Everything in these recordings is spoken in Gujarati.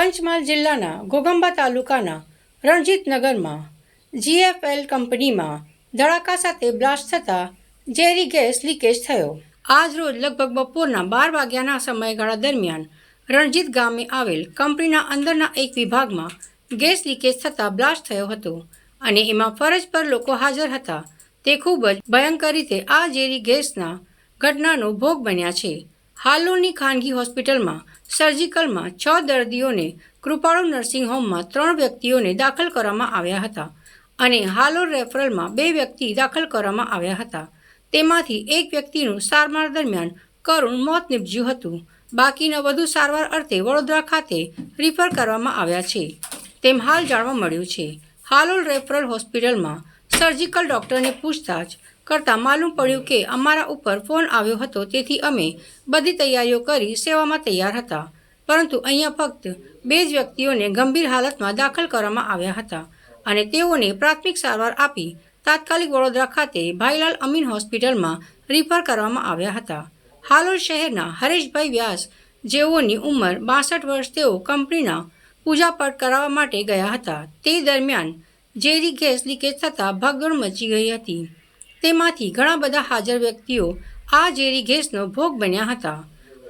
પંચમહાલ જિલ્લાના ઘોગંબા તાલુકાના રણજીતનગરમાં જીએફએલ કંપનીમાં ધડાકા સાથે બ્લાસ્ટ થતાં ઝેરી ગેસ લીકેજ થયો. આજ રોજ લગભગ બપોરના બાર વાગ્યાના સમયગાળા દરમિયાન રણજીત ગામે આવેલ કંપનીના અંદરના એક વિભાગમાં ગેસ લીકેજ થતાં બ્લાસ્ટ થયો હતો અને એમાં ફરજ પર લોકો હાજર હતા. તે ખૂબ જ ભયંકર રીતે આ ઝેરી ગેસના ઘટનાનો ભોગ બન્યા છે. હાલોલની ખાનગી હોસ્પિટલમાં સર્જિકલમાં છ દર્દીઓને કૃપાળુ નર્સિંગ હોમમાં ત્રણ વ્યક્તિઓને દાખલ કરવામાં આવ્યા હતા અને હાલોલ રેફરલમાં બે વ્યક્તિ દાખલ કરવામાં આવ્યા હતા. તેમાંથી એક વ્યક્તિનું સારવાર દરમિયાન કરુણ મોત નીપજ્યું હતું. બાકીના વધુ સારવાર અર્થે વડોદરા ખાતે રિફર કરવામાં આવ્યા છે. તેમ હાલ જાણવા મળ્યું છે. હાલોલ રેફરલ હોસ્પિટલમાં સર્જિકલ ડૉક્ટરને પૂછતાછ કરતાં માલુમ પડ્યું કે અમારા ઉપર ફોન આવ્યો હતો, તેથી અમે બધી તૈયારીઓ કરી સેવામાં તૈયાર હતા. પરંતુ અહીંયા ફક્ત બે જ વ્યક્તિઓને ગંભીર હાલતમાં દાખલ કરવામાં આવ્યા હતા અને તેઓને પ્રાથમિક સારવાર આપી તાત્કાલિક વડોદરા ખાતે ભાઈલાલ અમીન હોસ્પિટલમાં રિફર કરવામાં આવ્યા હતા. હાલોલ શહેરના હરેશભાઈ વ્યાસ જેઓની ઉંમર બાસઠ વર્ષ તેઓ કંપનીના પૂજાપાઠ કરાવવા માટે ગયા હતા. તે દરમિયાન ઝેરી ગેસ લીકેજ થતાં ભાગદોડ મચી ગઈ હતી. તેમાંથી ઘણા બધા હાજર વ્યક્તિઓ આ ઝેરી ગેસનો ભોગ બન્યા હતા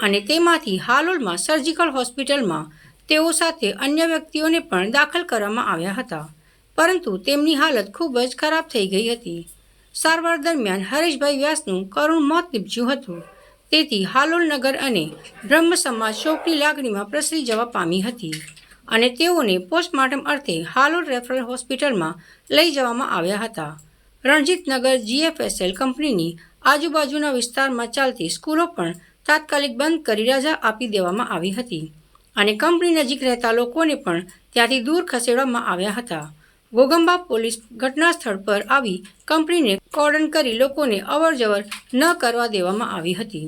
અને તેમાંથી હાલોલમાં સર્જિકલ હોસ્પિટલમાં તેઓ સાથે અન્ય વ્યક્તિઓને પણ દાખલ કરવામાં આવ્યા હતા. પરંતુ તેમની હાલત ખૂબ જ ખરાબ થઈ ગઈ હતી. સારવાર દરમિયાન હરેશભાઈ વ્યાસનું કરુણ મોત નીપજ્યું હતું. તેથી હાલોલ નગર અને બ્રહ્મ સમાજ શોકની લાગણીમાં પ્રસરી જવા પામી હતી અને તેઓને પોસ્ટમોર્ટમ અર્થે હાલોલ રેફરલ હોસ્પિટલમાં લઈ જવામાં આવ્યા હતા. રણજીતનગર જીએફએસએલ કંપનીની આજુબાજુના વિસ્તારમાં ચાલતી સ્કૂલો પણ તાત્કાલિક બંધ કરી રજા આપી દેવામાં આવી હતી અને કંપની નજીક રહેતા લોકોને પણ ત્યાંથી દૂર ખસેડવામાં આવ્યા હતા. ગોગંબા પોલીસ ઘટના સ્થળ પર આવી કંપનીને કોર્ડન કરી લોકોને અવરજવર ન કરવા દેવામાં આવી હતી.